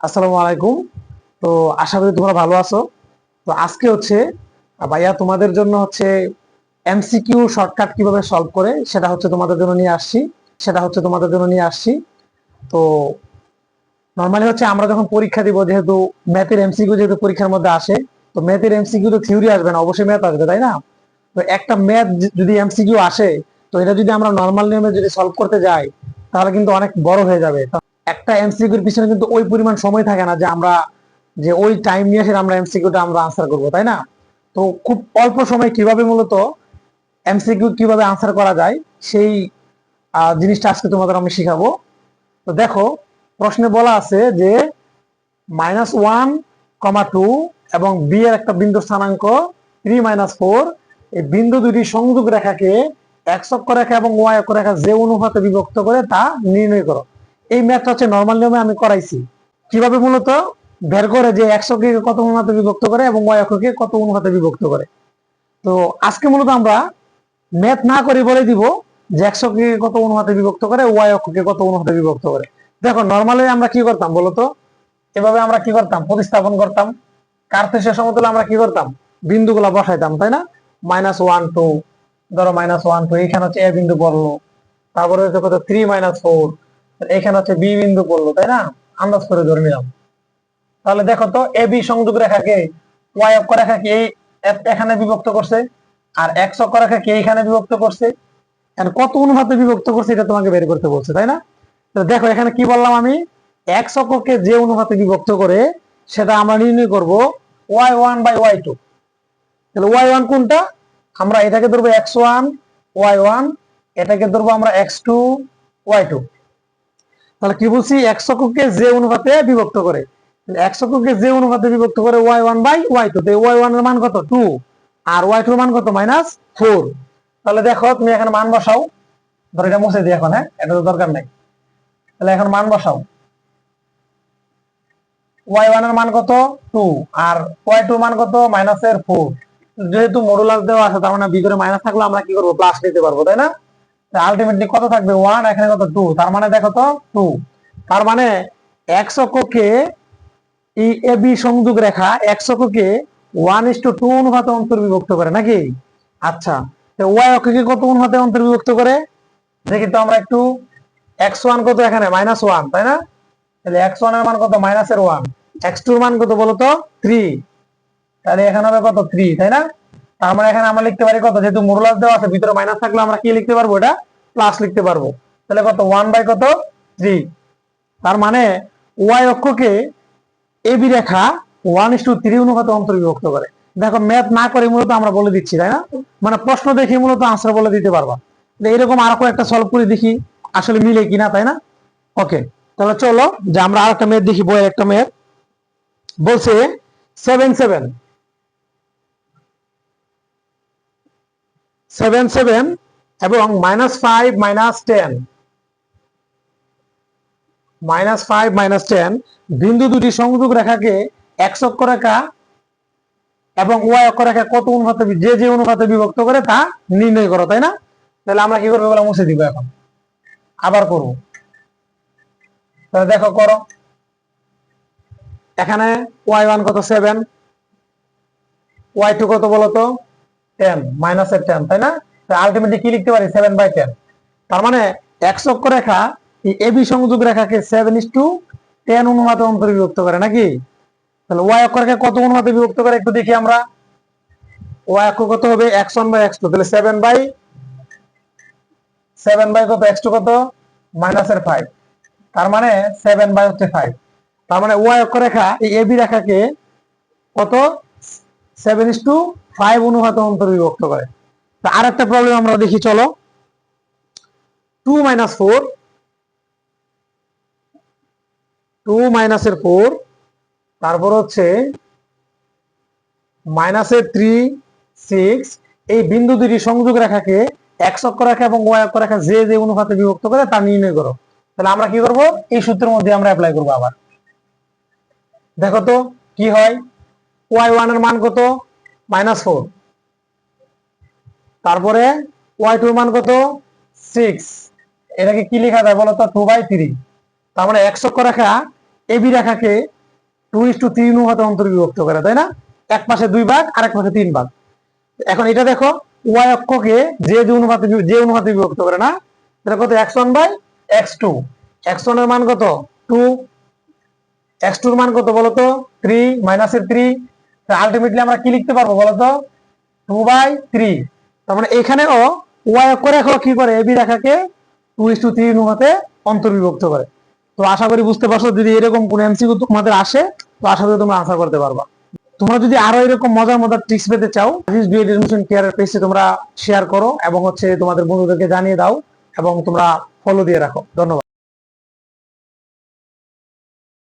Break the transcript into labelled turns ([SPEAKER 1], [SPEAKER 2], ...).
[SPEAKER 1] আসসালামু আলাইকুম। তো আশা করি তোমরা ভালো আছো। তো আজকে হচ্ছে, ভাইয়া তোমাদের জন্য হচ্ছে এমসিকিউ শর্টকাট কীভাবে সলভ করে, সেটা হচ্ছে তোমাদের জন্য নিয়ে আসছি। সেটা হচ্ছে তোমাদের জন্য নিয়ে আসছি। তো নর্মালি হচ্ছে আমরা যখন পরীক্ষা দিব, যেহেতু ম্যাথের এমসিকিউ যেহেতু পরীক্ষার মধ্যে আসে, তো ম্যাথের এমসিকিউ তো থিওরি আসবে না, অবশ্যই ম্যাথ আসবে, তাই না? তো একটা ম্যাথ যদি এমসিকিউ আসে, তো এটা যদি আমরা নর্মাল নিয়মে যদি সলভ করতে যাই, তাহলে কিন্তু অনেক বড় হয়ে যাবে। একটা এমসিকিউর পিছনে কিন্তু ওই পরিমাণ সময় থাকে না যে আমরা যে ওই টাইম নিয়ে এসে আমরা এমসিকিউটা আমরা আনসার করব, তাই না? তো খুব অল্প সময় কীভাবে মূলত এমসিকিউ কীভাবে আনসার করা যায়, সেই জিনিসটা আজকে তোমাদের আমি শিখাবো। তো দেখো, প্রশ্নে বলা আছে যে মাইনাস ওয়ান কমা টু এবং বি এর একটা বিন্দু স্থানাঙ্ক থ্রি মাইনাস ফোর এই বিন্দু দুটি সংযোগ রেখাকে এক্স অক্ষ রেখা এবং ওয়াই অক্ষ রেখা যে অনুপাতে বিভক্ত করে তা নির্ণয় করো। এই ম্যাথটা হচ্ছে নর্মাল নিয়মে আমি করাইছি। কীভাবে মূলত? বের করে যে একশো কে কত অনুপাতে বিভক্ত করে এবং ওয়াই অক্ষকে কত অনুপাতে বিভক্ত করে। তো আজকে মূলত আমরা ম্যাথ না করে বলে দিব যে একশো কে কত অনুপাতে বিভক্ত করে ওয়াই অক্ষকে কত অনুপাতে বিভক্ত করে। দেখো নর্মালি আমরা কি করতাম বলতো এভাবে আমরা কি করতাম? প্রতিস্থাপন করতাম। কার্তেশীয় সমতলে আমরা কি করতাম? বিন্দুগুলা বসাইতাম, তাই না? মাইনাস ওয়ান টু ধরো মাইনাস ওয়ান টু এখানে হচ্ছে এ বিন্দু পড়ল তারপরে হচ্ছে কত? থ্রি মাইনাস ফোর এখানে হচ্ছে বি বিন্দু পড়ল তাই না? আন্দাজ করে ধরে নিলাম। তাহলে দেখো তো, এ বি সংযোগ রেখাকে ওয়াই অক্ষ রেখাকে এই এ- এখানে বিভক্ত করছে, আর এক্স অক্ষ রেখাকে এখানে বিভক্ত করছে? এখন কত অনুপাতে বিভক্ত করছে এটা তোমাকে বের করতে বলছে, তাই না? দেখো, এখানে কি বললাম আমি? এক্স অক্ষকে যে অনুপাতে বিভক্ত করে, সেটা আমরা নির্ণয় করব Y one by Y two. তাহলে ওয়াই ওয়ান কোনটা? আমরা এটাকে ধরবো এক্স ওয়ান, ওয়াই ওয়ান, এটাকে ধরবো আমরা এক্স টু, ওয়াই টু। তাহলে কি বলছি? এক্স অক্ষকে যে অনুপাতে বিভক্ত করে। এক্স অক্ষকে যে অনুপাতে বিভক্ত করে Y one by Y two Y ওয়ানের মান কত? টু আর ওয়াই টু মান কত? মাইনাস ফোর তাহলে দেখো, তুমি এখানে মান বসাও। ধর এটা মুছে দিই এখন হ্যাঁ? এটা তো দরকার নেই। তাহলে এখন মান বসাও। ওয়াই ওয়ানের মান কত? টু আর ওয়াই টু মান কত? মাইনাস এর ফোর যেহেতু মডুলাস দেওয়া আছে, তার মানে ভিতরে মাইনাস থাকলে আমরা কি করব? প্লাস নিতে পারব, তাই না? আলটিমেটলি কত থাকবে? ওয়ান এখানে কত? টু তার মানে দেখো তো টু তার মানে এক্স অক্ষকে এ, বি সংযোগ রেখা এক্স অক্ষকে ওয়ান ইস টু টু অনুপাতে অন্তর্বিভক্ত করে, নাকি? আচ্ছা ওয়াই অক্ষকে কত অনুপাতে অন্তর্বিভক্ত করে? দেখি তো আমরা একটু এক্স ওয়ান কত এখানে? মাইনাস ওয়ান তাই না? তাহলে এক্স ওয়ানের মান কত? মাইনাস এর ওয়ান এক্স টুর মান কত বলতো? থ্রি তাহলে এখানে হবে কত? থ্রি তাই না? মানে এখানে আমরা লিখতে পারি কত? যেহেতু মোরলাস দেওয়া আছে, ভিতরে মাইনাস থাকলে আমরা কি লিখতে পারব এটা? প্লাস লিখতে পারব। তাহলে কত? ওয়ান বাই কত? থ্রি তার মানে ওয়াই অক্ষকে এবি রেখা ওয়ান ইস টু থ্রি অনুপাতে অন্তর্বিভক্ত করে। দেখো ম্যাথ না করে মূলত আমরা বলে দিচ্ছি, তাই না? মানে প্রশ্ন দেখে মূলত আনসার বলে দিতে পারবা। এরকম আরও একটা সলভ করে দেখি, আসলে মিলে কিনা, তাই না? ওকে তাহলে চলো যে আমরা আর একটা ম্যাথ দেখি, বইয়ের একটা ম্যাথ বলছে সেভেন সেভেন সেভেন সেভেন এবং minus five minus ten. Minus five minus ten, বিন্দু দুটি সংযোগ রেখাকে এক্স অক্ষ রেখা এবং ওয়াই অক্ষ রেখা কত অনুপাতে যে যে অনুপাতে বিভক্ত করে তা নির্ণয় করো, তাই না? তাহলে আমরা কি করব মুছে দিব এখন। আবার করব। তাহলে দেখো করো। এখানে ওয়াই ওয়ান কত? সেভেন। ওয়াই টু কত বলতো? টেন মাইনাসের টেন তাই না? আলটিমেটলি কি লিখতে পারি? সেভেন বাই টেন তার মানে এক্স অক্ষ রেখা এবি সংযোগ রেখাকে সেভেন ইস টু টেন অনুপাতে অন্তর্বিভক্ত করে, নাকি? তাহলে ওয়াই অক্ষ রেখা কত অনুপাতে বিভক্ত করে একটু দেখি আমরা? ওয়াই অক্ষ কত হবে? এক্স বাই এক্স টু তাহলে সেভেন বাই সেভেন বাই কত? এক্স টু কত? মাইনাসের ফাইভ তার মানে সেভেন বাই হচ্ছে ফাইভ তার মানে ওয়াই অক্ষ রেখা, এই এবি রেখাকে কত? সেভেন ইস টু ফাইভ অনুপাতে অন্তর্বিভক্ত করে। আর একটা প্রবলেম আমরা দেখি, চলো। টু মাইনাস ফোর টু মাইনাসের ফোর তারপর হচ্ছে মাইনাসের থ্রি সিক্স এই বিন্দু দুটি সংযোগ রেখাকে এক্স অক্ষ রেখা এবং ওয়াই অক্ষ রেখা যে যে অনুপাতে বিভক্ত করে, তা নির্ণয় করো। তাহলে আমরা কি করব? এই সূত্রের মধ্যে আমরা অ্যাপ্লাই করব আবার। দেখো তো, কি হয়? ওয়াই ওয়ানের মান কত? মাইনাস ফোর তারপরে ওয়াই টু মান কত? সিক্স এটাকে কি লেখা যায় বলতো? টু বাই থ্রি তার মানে একশো রেখা এবি রেখাকে টু ইস টু থ্রি অনুপাতে অন্তর্বিভক্ত করে, তাই না? এক পাশে দুই ভাগ আর এক পাশে তিন ভাগ। এখন এটা দেখো ওয়াই অক্ষকে যে যে অনুপাতে যে অনুপাতে বিভক্ত করে না এটা কত? X one by X two X ওয়ানের মান কত? টু এক্স টুর মান কত বলতো? থ্রি মাইনাসের থ্রি আলটিমেটলি আমরা কি লিখতে পারব বলতো? টু বাই থ্রি তার মানে এখানেও ওয়াই অক্ষ রেখা কি করে? এবি রেখাকে টু ইস টু থ্রি অনুপাতে অন্তর্বিভক্ত করে। তো আশা করি বুঝতে পারছ, যদি এরকম কোন এমসিকিউ তোমাদের আসে, তো আশা করি তোমরা আনসার করতে পারবা। তোমরা যদি আরও এরকম মজার মজার ট্রিক্স পেতে চাও আজিজ এডমিশন কেয়ারের পেজে তোমরা শেয়ার করো এবং হচ্ছে তোমাদের বন্ধুদেরকে জানিয়ে দাও এবং তোমরা ফলো দিয়ে রাখো। ধন্যবাদ।